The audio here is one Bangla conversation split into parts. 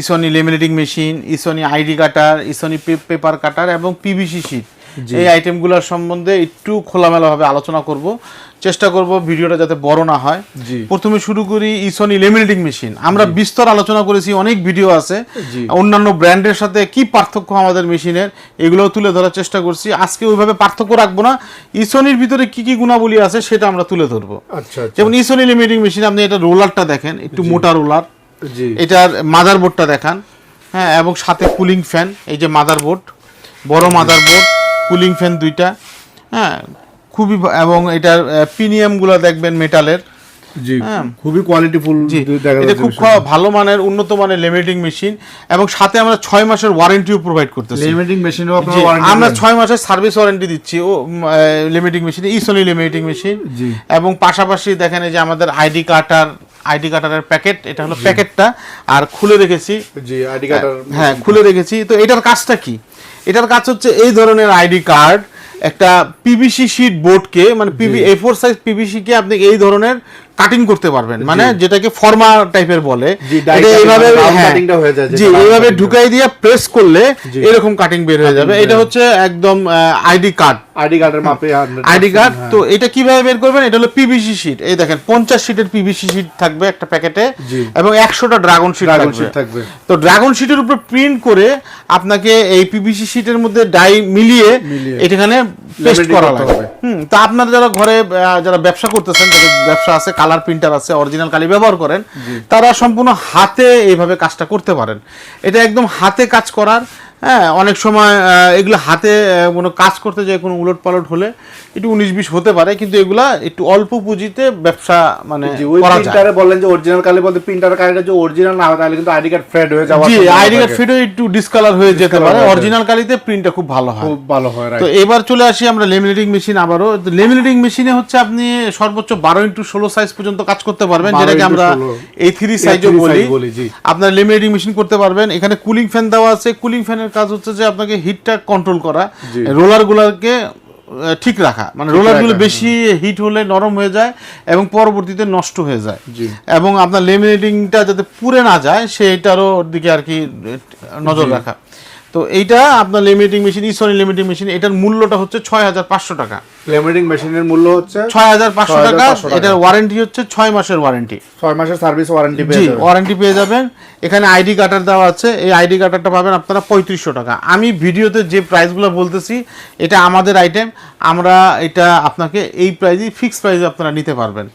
ইসনি লেমিনেটিং মেশিন ইসনি আইডি কাটার ইসনি পেপার কাটার এবং পিভিসি শিট এই আইটেমগুলোর সম্বন্ধে একটু খোলামেলাভাবে আলোচনা করব। চেষ্টা করব ভিডিওটা যাতে বড় না হয়। প্রথমে শুরু করি ইসনি লেমিনেটিং মেশিন আমরা বিস্তর আলোচনা করেছি অনেক ভিডিও আছে। অন্যান্য ব্র্যান্ডের সাথে কি পার্থক্য আমাদের মেশিনের এগুলো তুলে ধরার চেষ্টা করছি। আজকে ওইভাবে পার্থক্য রাখব না। ইসনির ভিতরে কি কি গুণাবলী আছে সেটা আমরা তুলে ধরবো। আচ্ছা আচ্ছা। যেমন ইসনি লিমিটিং মেশিন আপনি এটা রোলারটা দেখেন একটু মোটা রোলার এটার মাদারবোর্ডটা দেখান। হ্যাঁ এবং সাথে কুলিং ফ্যান এই যে মাদারবোর্ড বড় মাদারবোর্ড কুলিং ফ্যান দুইটা। হ্যাঁ খুবই এবং এটার প্রিমিয়ামগুলো দেখবেন মেটালের হ্যাঁ। খুবই কোয়ালিটিফুল এটা খুব ভালো মানের উন্নত মানের মেশিন এবং সাথে আমরা ছয় মাসের ওয়ারেন্টিও প্রোভাইড করতেছি। আমরা ছয় মাসের সার্ভিস ওয়ারেন্টি দিচ্ছি। ও মেশিন ইসনি মেশিন এবং পাশাপাশি দেখেন এই যে আমাদের আইডি কার্টার আইডি কার্ডের প্যাকেট এটা হলো প্যাকেটটা আর খুলে রেখেছি। জি আইডি কার্ডার হ্যাঁ খুলে রেখেছি। তো এটার কাজটা কি? এটার কাজ হচ্ছে এই ধরনের আইডি কার্ড একটা পিভিসি শিট বোর্ডকে মানে PV A four size PVC কে আপনি এই ধরনের কাটিং করতে পারবেন। মানে যেটাকে ফর্মা টাইপের বলে। এইভাবে হ্যাঁ, হয়ে জি এইভাবে ঢুকাই দিয়ে প্রেস করলে এরকম কাটিং বের হয়ে যাবে। এটা হচ্ছে একদম আইডি কার্ড আইডি কার্ডের মাপে আইডি কার্ড হ্যাঁ। তো এটা কীভাবে বের করবেন? এটা হলো পিভিসি শিট এই দেখেন পঞ্চাশ শিটের পিভিসি শিট থাকবে একটা প্যাকেটে এবং একশোটা ড্রাগন শিট থাকবে। তো ড্রাগন শিটের উপর প্রিন্ট করে আপনাকে এই পিভিসি শিটের মধ্যে ডাই মিলিয়ে এখানে পেস্ট করা করতে লাগে হবে। হুম তো আপনারা যারা ঘরে যারা ব্যবসা করতেছেন যাদের ব্যবসা আছে কালার প্রিন্টার আছে অরিজিনাল কালি ব্যবহার করেন তারা সম্পূর্ণ হাতে এইভাবে কাজটা করতে পারেন। এটা একদম হাতে কাজ করার হ্যাঁ অনেক সময় এগুলো হাতে কোনো কাজ করতে যায় কোনো উলট পালট হলে একটু উনিশ বিশ হতে পারে কিন্তু এগুলা একটু অল্প পুঁজিতে ব্যবসা মানে প্রিন্টারে বললেন যে অরিজিনাল কালি বলতে প্রিন্টারের কালিটা যে অরিজিনাল না হয় তাহলে কিন্তু আইডি কার্ড ফেড হয়ে যাওয়ার জি আইডি কার্ড থাকে। একটু ডিসকালার হয়ে যেতে পারে। অরিজিনাল কালিতে প্রিন্টটা খুব ভালো হয়। খুব ভালো হয় তো এবার চলে আসি আমরা লেমিনেটিং মেশিন আবারও। লেমিনেটিং মেশিনে হচ্ছে আপনি সর্বোচ্চ বারো ইন্টু ষোলো সাইজ পর্যন্ত কাজ করতে পারবেন যেটাকে আমরা 16 এই থ্রি সাইজও বলি। আপনার লেমিনেটিং মেশিন করতে পারবেন। এখানে কুলিং ফ্যান দেওয়া আছে। কুলিং ফ্যানের কাজ হচ্ছে যে আপনাকে হিটটা কন্ট্রোল করা জি। রোলার গুলাকে ঠিক রাখা। মানে রোলারগুলো বেশি হিট হলে নরম হয়ে যায় এবং পরবর্তীতে নষ্ট হয়ে যায়। এবং আপনার লেমিনেটিংটা যাতে পুড়ে না যায় সেটারও দিকে আর কি নজর রাখা। তো এইটা আপনার লিমিটিং মেশিন ইসনি লিমিটিং মেশিন এটার মূল্যটা হচ্ছে ছয় হাজার পাঁচশো টাকা। লেমিনেটিং মেশিনের মূল্য হচ্ছে ছয় হাজার পাঁচশো টাকা 6,500 টাকা। এটার ওয়ারেন্টি হচ্ছে ছয় মাসের ওয়ারেন্টি ছয় মাসের সার্ভিস ওয়ারেন্টি জি পেয়ে যাবেন। ওয়ারেন্টি পেয়ে যাবেন। এখানে আইডি কার্ডার দেওয়া আছে এই আইডি কার্ডারটা পাবেন আপনারা পঁয়ত্রিশশো টাকা। আমি ভিডিওতে যে প্রাইসগুলো বলতেছি এটা আমাদের আইটেম আমরা এটা আপনাকে এই প্রাইজে ফিক্স প্রাইসে আপনারা নিতে পারবেন।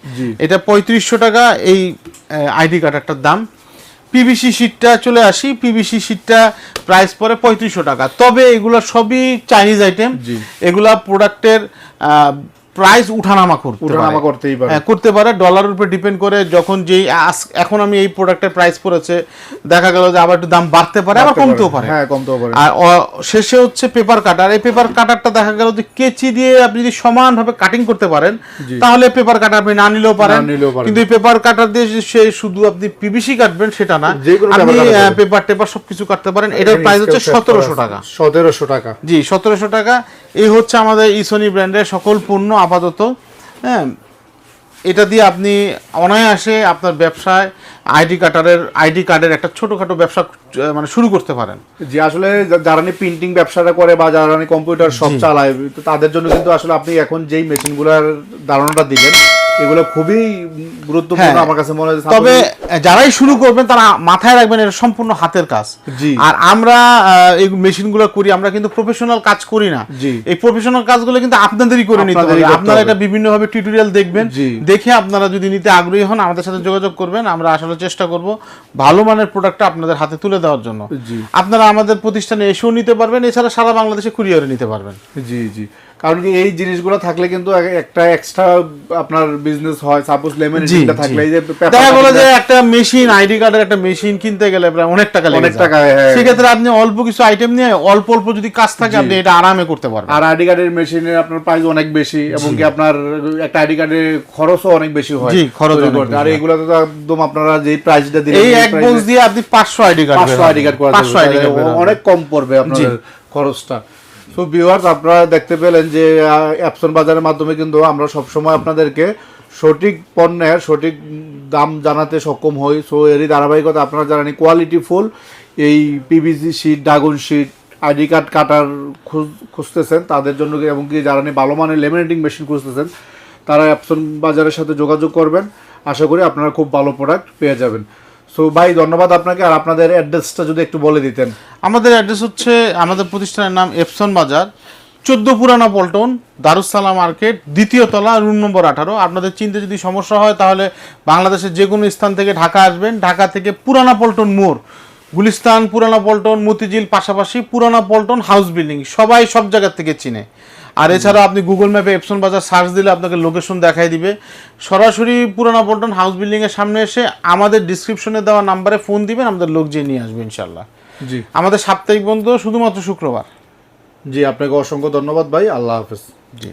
এটা পঁয়ত্রিশশো টাকা এই আইডি কার্ডারটার দাম। পিভিসি শিটটা চলে আসি। পিভিসি শিটটা প্রাইস পরে পঁয়ত্রিশশো টাকা। তবে এগুলো সবই চাইনিজ আইটেম এগুলা প্রোডাক্টের প্রাইস উঠানামা করতে উঠানামা পারে। করতেই পারে। হ্যাঁ, করতে পারে। ডলারের উপর ডিপেন্ড করে যখন যেই এখন আমি এই প্রোডাক্টের প্রাইস পড়েছে দেখা গেল যে আবার একটু দাম বাড়তে পারে আবার কমতেও পারে। হ্যাঁ কমতেও পারে। আর শেষে হচ্ছে পেপার কাটার এই পেপার কাটারটা দেখা গেল যে কেচি দিয়ে আপনি যদি সমানভাবে কাটিং করতে পারেন তাহলে পেপার কাটার আপনি না নিলেও পারেন। কিন্তু এই পেপার কাটার দিয়ে যে সে শুধু আপনি পিভিসি কাটবেন সেটা না। আপনি। পেপার টেপার সবকিছু কাটতে পারেন। এটার প্রাইস হচ্ছে সতেরোশো টাকা। সতেরোশো টাকা। জি সতেরোশো টাকা। এই হচ্ছে আমাদের ইসনি ব্র্যান্ডের সকল পণ্য। আপাতত হ্যাঁ এটা দিয়ে আপনি অনায়াসে আপনার ব্যবসায় আইডি কার্ডের আইডি কার্ডের একটা ছোটোখাটো ব্যবসা মানে শুরু করতে পারেন। যে আসলে যারা প্রিন্টিং ব্যবসাটা করে বা যারা কম্পিউটার সব চালায় তাদের জন্য কিন্তু আসলে আপনি এখন যেই মেশিনগুলোর ধারণাটা দিলেন এগুলো খুবই গুরুত্বপূর্ণ হ্যাঁ। আমার কাছে মনে হয় তবে যারাই শুরু করবেন তারা মাথায় রাখবেন এটা সম্পূর্ণ হাতের কাজ। আর আমরা এই মেশিনগুলো করি আমরা কিন্তু প্রফেশনাল কাজ করি না। এই প্রফেশনাল কাজগুলো কিন্তু আপনাদেরই করে নিতে হবে। আপনারা। এটা বিভিন্নভাবে টিউটোরিয়াল দেখবেন। দেখে আপনারা যদি নিতে আগ্রহী হন আমাদের সাথে যোগাযোগ করবেন। আমরা আসলে চেষ্টা করব ভালো মানের প্রোডাক্টটা আপনাদের হাতে তুলে দেওয়ার জন্য। আপনারা আমাদের প্রতিষ্ঠানে এসেও নিতে পারবেন। এছাড়া সারা বাংলাদেশে কুরিয়ারে নিতে পারবেন। জি জি। কারণ কি এই জিনিসগুলো থাকলে কিন্তু একটা এক্সট্রা আপনার বিজনেস হয়। সাপোজ লেমিনেটিংটা থাকলে এই যে দেখা গেলো যে একটা মেশিন আইডি কার্ডের একটা মেশিন কিনতে গেলে প্রায় অনেক টাকা লেগে অনেক টাকা, হ্যাঁ। সেক্ষেত্রে আপনি অল্প কিছু আইটেম নিয়ে অল্প অল্প যদি কাজ থাকে আপনি এটা আরামে করতে পারবেন। আর আইডি কার্ডের মেশিনের আপনার প্রাইস অনেক বেশি এবং কি আপনার একটা আইডি কার্ডের খরচও অনেক বেশি হয়। জি, খরচ করতে। আর। এগুলোতে তো একদম আপনারা যে প্রাইসটা দিলেন এই এক বক্স দিয়ে আপনি পাঁচশো আইডি কার্ড পাঁচশো আইডি কার্ড করা পাঁচশো আইডি কার্ড অনেক কম পড়বে আপনাদের খরচটা। সো ভিউয়ার্স আপনারা দেখতে পেলেন যে অ্যাপসন বাজারের মাধ্যমে কিন্তু আমরা সব সময় আপনাদেরকে সঠিক পণ্যের সঠিক দাম জানাতে সক্ষম হই। সো এরই ধারাবাহিকতা আপনারা জানেন কোয়ালিটি ফুল এই PVC sheet dragon sheet ID card cutter খুঁজ- খুঁজতেছেন তাদের জন্য কি- এবং কি যারা নিয়ে ভালো মানের লেমিনেটিং মেশিন খুঁজতেছেন, তারা অ্যাপসন বাজারের সাথে যোগাযোগ করবেন। আশা করি আপনারা খুব ভালো প্রোডাক্ট পেয়ে যাবেন। সো ভাই, ধন্যবাদ আপনাকে, আর আপনাদের অ্যাড্রেসটা যদি একটু বলে দিতেন। আমাদের অ্যাড্রেস হচ্ছে, আমাদের প্রতিষ্ঠানের নাম এপসন বাজার, চোদ্দ পুরানা পল্টন, দারুসালাম মার্কেট, দ্বিতীয় তলা, রুম নম্বর আঠারো। আপনাদের চিনতে যদি সমস্যা হয়, তাহলে বাংলাদেশের যে কোনো স্থান থেকে ঢাকা আসবেন। ঢাকা থেকে পুরানা পল্টন মোড়, গুলিস্তান, পুরানা পল্টন, মতিঝিল, পাশাপাশি পুরানা পল্টন হাউস বিল্ডিং, সবাই সব জায়গার থেকে চিনে। আর এছাড়া আপনি গুগল ম্যাপে এপসন বাজার সার্চ দিলে আপনাকে লোকেশন দেখাই দিবে। সরাসরি পুরানা পল্টন হাউস বিল্ডিং এর সামনে এসে আমাদের ডিসক্রিপশনে দেওয়া নাম্বারে ফোন দিবেন আমাদের লোক যেয়ে নিয়ে আসবে ইনশাল্লাহ জি। আমাদের সাপ্তাহিক বন্ধ শুধুমাত্র শুক্রবার। জি আপনাকে অসংখ্য ধন্যবাদ ভাই আল্লাহ হাফেজ। জি।